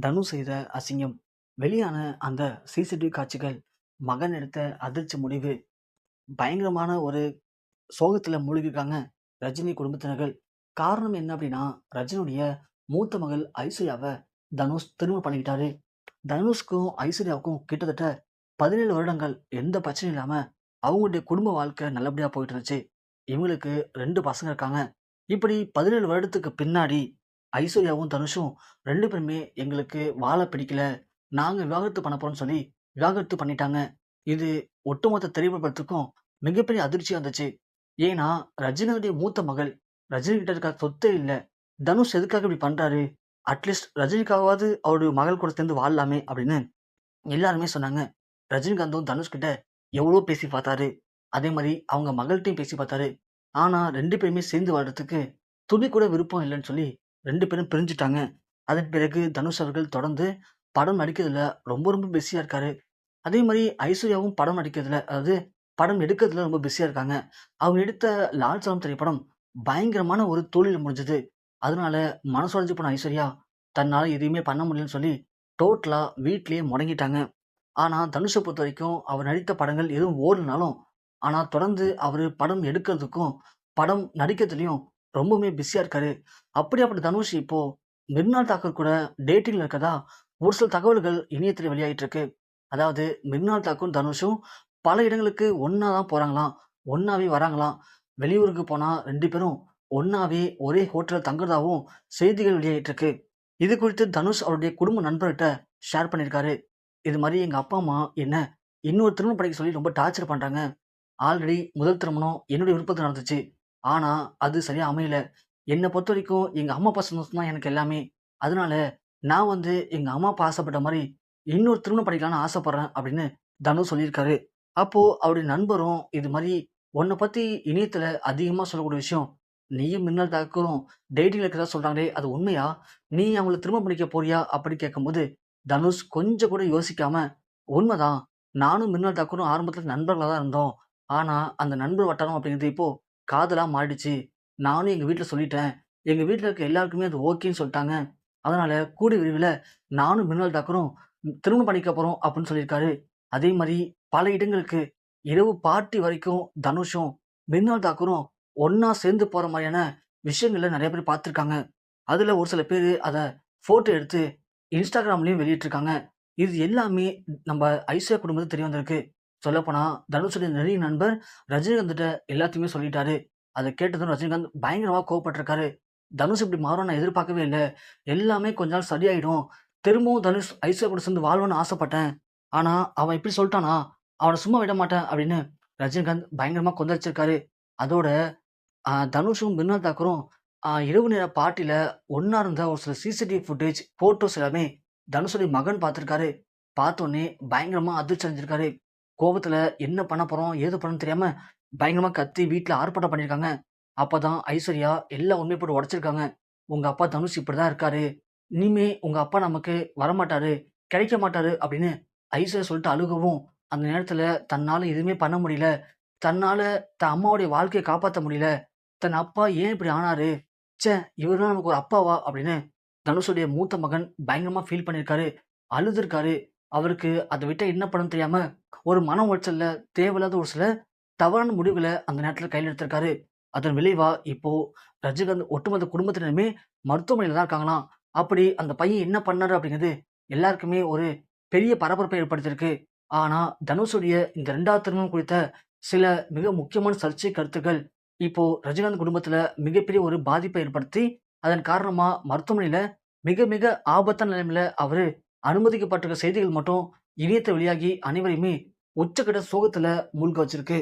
தனு செய்த அசிங்கம். வெளியான அந்த சிசிடிவி காட்சிகள், மகன் எடுத்த அதிர்ச்சி முடிவு, பயங்கரமான ஒரு சோகத்தில் மூழ்கியிருக்காங்க ரஜினி குடும்பத்தினர்கள். காரணம் என்ன அப்படின்னா, ரஜினியுடைய மூத்த மகள் ஐஸ்வர்யாவை தனுஷ் திருமணம் பண்ணிக்கிட்டாரு. தனுஷ்க்கும், ஐஸ்வர்யாவுக்கும் கிட்டத்தட்ட 17 வருடங்கள் எந்த பிரச்சனையும் இல்லாமல் அவங்களுடைய குடும்ப வாழ்க்கை நல்லபடியாக போயிட்டு இருந்துச்சு. இவங்களுக்கு ரெண்டு பசங்க இருக்காங்க. இப்படி 17 வருடத்துக்கு பின்னாடி ஐஸ்வர்யாவும், தனுஷும் ரெண்டு பேருமே எங்களுக்கு வாழ பிடிக்கல. நாங்கள் விவாகரத்து பண்ண போறோம்னு சொல்லி விவாகரத்து பண்ணிட்டாங்க. இது ஒட்டுமொத்த திரைப்படத்துக்கும் மிகப்பெரிய அதிர்ச்சியாக இருந்துச்சு. ஏன்னா, ரஜினியுடைய மூத்த மகள். ரஜினி கிட்ட இருக்க சொத்தே இல்லை தனுஷ் எதுக்காக இப்படி பண்ணுறாரு அட்லீஸ்ட் ரஜினிக்காவது அவருடைய மகள் கூட சேர்ந்து வாழலாமே அப்படின்னு எல்லாருமே சொன்னாங்க. ரஜினிகாந்தும் தனுஷ் கிட்ட எவ்வளோ பேசி பார்த்தாரு. அதே மாதிரி அவங்க மகள்கிட்டையும் பேசி பார்த்தாரு. ஆனால் ரெண்டு பேருமே சேர்ந்து வாழ்றதுக்கு துணி கூட விருப்பம் இல்லைன்னு சொல்லி ரெண்டு பேரும் பிரிஞ்சுட்டாங்க. அதன் பிறகு தனுஷ் அவர்கள் தொடர்ந்து படம் நடிக்கிறதுல ரொம்ப ரொம்ப பிஸியாக இருக்காரு. அதே மாதிரி ஐஸ்வர்யாவும் படம் நடிக்கிறதுல அதாவது படம் எடுக்கிறதுல ரொம்ப பிஸியாக இருக்காங்க. அவங்க எடுத்த லால் சலாம் திரைப்படம் பயங்கரமான ஒரு தோல்வியில முடிஞ்சது. அதனால மனசொடைஞ்சு போன ஐஸ்வர்யா, தன்னால் எதையுமே பண்ண முடியலன்னு சொல்லி டோட்டலாக வீட்லேயே முடங்கிட்டாங்க. ஆனால் தனுஷை பொறுத்த வரைக்கும் அவர் நடித்த படங்கள் எதுவும் ஓடலனாலும், ஆனால் தொடர்ந்து அவர் படம் எடுக்கிறதுக்கும், படம் நடிக்கிறதுலையும் ரொம்பவுமே பிஸியா இருக்காரு. அப்படி தனுஷ் இப்போ மிர்னால் தாக்கூர் கூட டேட்டிங்ல இருக்கதா ஒரு சில தகவல்கள் இணையத்தில் வெளியாகிட்டு இருக்கு. அதாவது மிர்னால் தாக்கூரும், தனுஷும் பல இடங்களுக்கு ஒன்றா தான் போறாங்களாம். ஒன்றாவே வராங்களாம். வெளியூருக்கு போனால் ரெண்டு பேரும் ஒன்றாவே ஒரே ஹோட்டலில் தங்குறதாவும் செய்திகள் வெளியாகிட்டு இருக்கு. இது குறித்து தனுஷ் அவருடைய குடும்ப நண்பர்கிட்ட ஷேர் பண்ணியிருக்காரு. இது மாதிரி எங்கள் அப்பா, அம்மா என்ன இன்னொரு திருமணம் படிக்க சொல்லி ரொம்ப டார்ச்சர் பண்ணுறாங்க ஆல்ரெடி முதல் திருமணம் என்னுடைய விருப்பத்தில் நடந்துச்சு. ஆனால் அது சரியாக அமையல. என்ன பொறுத்தவரைக்கும் எங்கள் அம்மா, அப்பா சந்தோஷம் தான் எனக்கு எல்லாமே. அதனால நான் வந்து எங்கள் அம்மா, அப்பா ஆசைப்பட்ட மாதிரி இன்னொரு திருமணம் பண்ணிக்கலாம்னு ஆசைப்பட்றேன் அப்படின்னு தனுஷ் சொல்லியிருக்காரு. அப்போது அவருடைய நண்பரும் இது மாதிரி உன்னை பற்றி இணையத்தில் அதிகமாக சொல்லக்கூடிய விஷயம், நீயும் மின்னல் தாக்கிறோம் டேட்டிங்ல இருக்கிறதா சொல்கிறாங்களே அது உண்மையா? நீ அவங்கள திருமணம் பண்ணிக்க போறியா? அப்படின்னு கேட்கும்போது, தனுஷ் கொஞ்சம் கூட யோசிக்காம, உண்மைதான் நானும் மின்னல் தாக்கரும் ஆரம்பத்தில் நண்பர்களாக தான் இருந்தோம். ஆனால் அந்த நண்பர் வட்டாரம் அப்படிங்கிறது இப்போ காதலாக மாறிடுச்சு. நானும் எங்கள் வீட்டில் சொல்லிட்டேன். எங்கள் வீட்டில் இருக்க எல்லாருக்குமே அது ஓகேன்னு சொல்லிட்டாங்க அதனால் கூடி விரைவில் நானும் மின்னல் தாக்கரும் திருமணம் பண்ணிக்க போகிறோம் அப்படின்னு சொல்லியிருக்காரு. அதே மாதிரி பல இடங்களுக்கு இரவு பார்ட்டி வரைக்கும் தனுஷும், மின்னல் தாக்கரும் ஒன்றா சேர்ந்து போகிற மாதிரியான விஷயங்களில் நிறைய பேர் பார்த்துருக்காங்க. அதில் ஒரு சில பேர் அதை ஃபோட்டோ எடுத்து இன்ஸ்டாகிராம்லேயும் வெளியிட்டிருக்காங்க. இது எல்லாமே நம்ம ஐஸ்வர்யா குடும்பத்துக்கு தெரிய வந்திருக்கு. சொல்லப்போனால் தனுஷுடைய நிறைய நண்பர் ரஜினிகாந்த்ட்ட எல்லாத்தையுமே சொல்லிட்டாரு. அதை கேட்டதும் ரஜினிகாந்த் பயங்கரமாக கோவப்பட்டிருக்காரு தனுஷ் இப்படி மாறும் நான் எதிர்பார்க்கவே இல்லை எல்லாமே கொஞ்ச நாள் சரியாயிடும். திரும்பவும் தனுஷ் ஐஸ்வர்யா கூட சேர்ந்து வாழ்வான்னு ஆசைப்பட்டேன். ஆனால் அவன் இப்படி சொல்லிட்டானா அவனை சும்மா விட மாட்டேன் அப்படின்னு ரஜினிகாந்த் பயங்கரமாக கொந்தளிச்சிருக்காரு. அதோட தனுஷும், மிர்னால் தாக்கரும் இரவு நேர பார்ட்டியில் ஒன்றா இருந்த ஒரு சில சிசிடிவி ஃபுட்டேஜ், ஃபோட்டோஸ் எல்லாமே தனுஷுடைய மகன் பார்த்துருக்காரு. பார்த்தோன்னே பயங்கரமாக அதிர்ச்சி அடைஞ்சிருக்காரு. கோபத்தில் என்ன பண்ண போகிறோம் ஏது பண்ண தெரியாமல் பயங்கரமாக கத்தி வீட்டில் ஆர்ப்பாட்டம் பண்ணியிருக்காங்க. அப்போ தான் ஐஸ்வர்யா எல்லா உண்மைய போட்டு உடைச்சிருக்காங்க. உங்கள் அப்பா தனுஷ் இப்படி தான் இருக்காரு. இனிமே உங்கள் அப்பா நமக்கு வரமாட்டாரு. கிடைக்க மாட்டாரு அப்படின்னு ஐஸ்வர்யா சொல்லிட்டு அழுகவும், அந்த நேரத்தில் தன்னால் எதுவுமே பண்ண முடியல. தன்னால் தன் அம்மாவுடைய வாழ்க்கையை காப்பாற்ற முடியல. தன் அப்பா ஏன் இப்படி ஆனாரு? சே இவர்லாம் நமக்கு ஒரு அப்பாவா? அப்படின்னு தனுஷுடைய மூத்த மகன் பயங்கரமாக ஃபீல் பண்ணியிருக்காரு. அழுதுருக்காரு. அவருக்கு அதை விட்டால் என்ன பண்ணணும்னு தெரியாமல் ஒரு மன உளைச்சலில் தேவையில்லாத ஒரு சில தவறான முடிவுகளை அந்த நேரத்தில் கையில் எடுத்திருக்காரு. அதன் விளைவாக இப்போது ரஜினிகாந்த் ஒட்டுமொத்த குடும்பத்தினருமே மருத்துவமனையில் தான் இருக்காங்களாம். அப்படி அந்த பையன் என்ன பண்ணாரு அப்படிங்கிறது எல்லாருக்குமே ஒரு பெரிய பரபரப்பை ஏற்படுத்தியிருக்கு. ஆனால் தனுஷுடைய இந்த ரெண்டாவது திருமணம் குறித்த சில மிக முக்கியமான சர்ச்சை கருத்துக்கள் இப்போது ரஜினிகாந்த் குடும்பத்தில் மிகப்பெரிய ஒரு பாதிப்பை ஏற்படுத்தி, அதன் காரணமாக மருத்துவமனையில் மிக மிக ஆபத்தான நிலைமையில் அவர் அனுமதிக்கப்பட்டிருக்க செய்திகள் மட்டும் இணையத்தை வெளியாகி அனைவரையுமே உச்சக்கட்ட சோகத்தில் மூழ்க வச்சிருக்கு.